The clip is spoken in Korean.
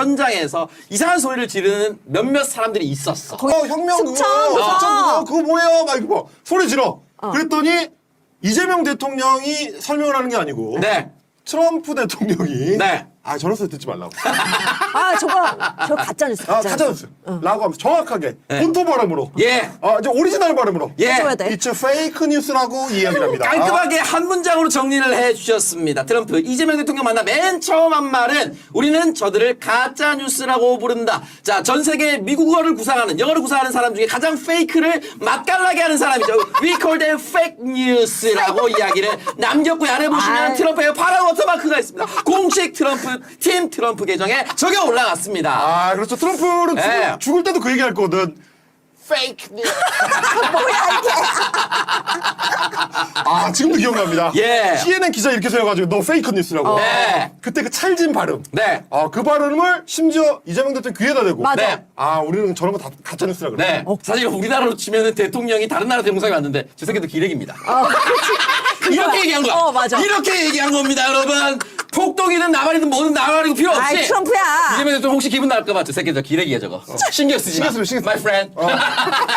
현장에서 이상한 소리를 지르는 몇몇 사람들이 있었어. 어, 혁명 그거, 숙청, 그거. 숙청 그거, 그거 뭐예요? 막 이거 뭐 소리 질러. 그랬더니 이재명 대통령이 설명을 하는 게 아니고 네. 트럼프 대통령이 네. 아 저런 소리 듣지 말라고. 아 저 가짜 뉴스. 아 가짜 뉴스. 라고 하면서 정확하게 네. 본토 발음으로. 예. 아 이제 오리지널 발음으로. 예. 해줘야 돼. It's fake news라고 이야기를 합니다. 깔끔하게 한 문장으로 정리를 해 주셨습니다. 트럼프 이재명 대통령 만나 맨 처음 한 말은 우리는 저들을 가짜 뉴스라고 부른다. 자, 전 세계 미국어를 구사하는 영어를 구사하는 사람 중에 가장 페이크를 맛깔나게 하는 사람이죠. We call them fake news라고 이야기를 남겼고요. 아래 보시면 아이. 트럼프의 파 있습니다. 공식 트럼프 팀 트럼프 계정에 적용 올라갔습니다. 아 그렇죠. 트럼프는 죽을, 예. 죽을 때도 그 얘기 할 거든. 뭐야 이게? 아 지금도 기억납니다. 예. CNN 기자 이렇게 세워가지고 너 페이크 뉴스라고. 네. 그때 그 찰진 발음. 네. 아, 그 발음을 심지어 이재명 대통령 귀에다 대고. 맞아. 네. 아, 우리는 저런 거 다 가짜 뉴스라 그래. 네. 사실 우리나라로 치면은 대통령이 다른 나라 대통령이 왔는데 저 새끼도 기레기입니다. 이렇게 얘기한 거야. 어, 맞아. 이렇게 얘기한 겁니다, 여러분. 폭동이든 나발이든 뭐든 나발이고 필요 없이. 아이, 트럼프야. 이재명 대통령 혹시 기분 나을까봐 저 새끼 저 기레기야 저거. 신경 쓰지 마. 신경 쓰면 신경 쓰- My friend.